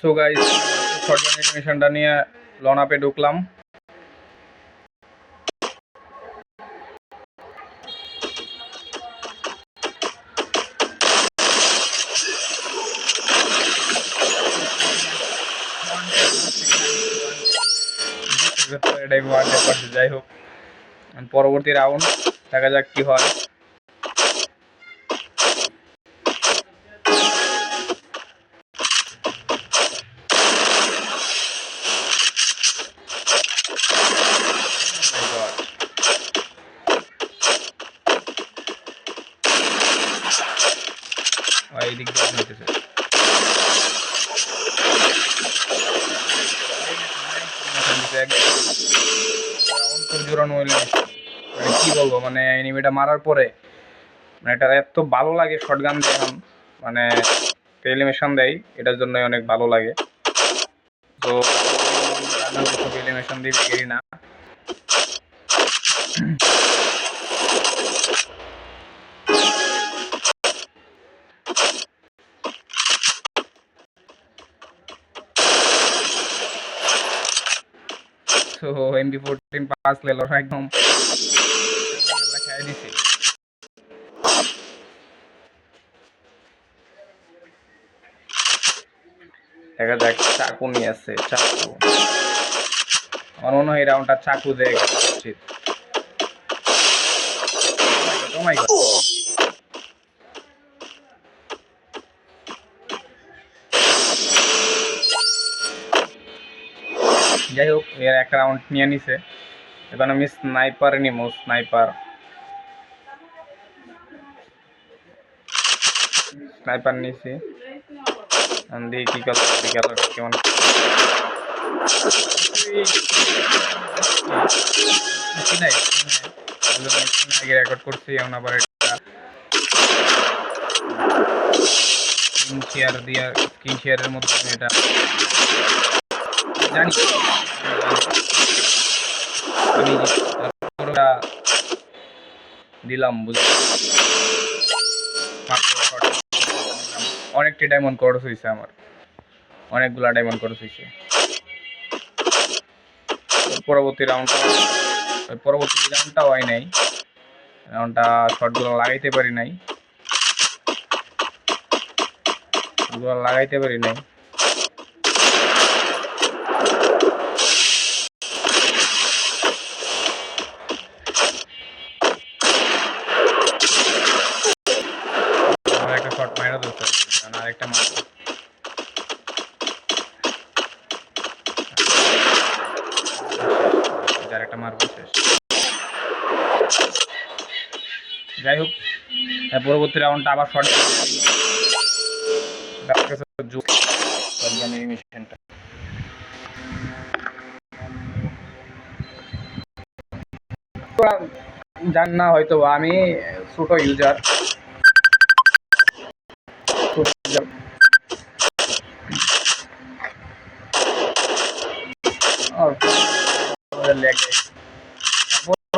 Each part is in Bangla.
সো গাইস শর্টগান অ্যানিমেশনটা নিয়ে লন আপে ঢুকলাম এটাই ওয়ান ডে পারছে যাই হোক And পরবর্তী রাউন্ড দেখা যাক কি হয়। এই দিক দিয়ে হইলে মানে কি বলব মানে এনিমিটা মারার পরে মানে এটা এত ভালো লাগে শর্টগান দিয়ে এখন মানে এলিমেশন দেয়, এটার জন্য অনেক ভালো লাগে। তো এলিমেশন দিয়ে না। তো এমবি ফোরটিন পাস লেলো একদম দেখা যাক চাকু নিয়ে আসছে, চাকু। আমার মনে হয় রাউন্ডটা চাকু দিয়ে উচিত যাই হোক এর এক রাউন্ড নিয়ে নিছে। এখন আমি স্নাইপার নিবো স্নাইপার স্নাইপার নিছি। দেখি কি বলি খেলাটা কেমন রেকর্ড করছি, এখন আবার এটা। স্ক্রিন শেয়ার দিয়া স্ক্রিন শেয়ারের মধ্যে এটা জানি আমি দিলাম। অনেকটি ডায়মন্ড খরচ হয়েছে আমার। অনেকগুলা ডায়মন্ড খরচ হয়েছে পরবর্তী রাউন্ড পরবর্তী রাউন্ডটা হয় নাই। রাউন্ডটা শটগুলো লাগাইতে পারি নাই। লাগাইতে পারি নাই। মারবো শেষ। যাই হোক পরবর্তী রাউন্ডটা আবার শর্ট মিশনটা জান না হয়তো আমি ছোট ইউজার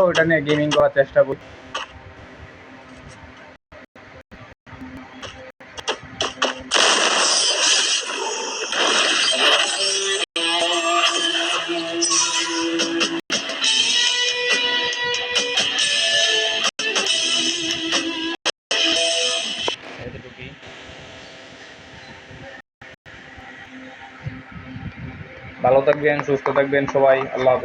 ওইটা নিয়ে গেমিং করার চেষ্টা করি এতটুকুই ভালো থাকবেন সুস্থ থাকবেন সবাই আল্লাহ হাফেজ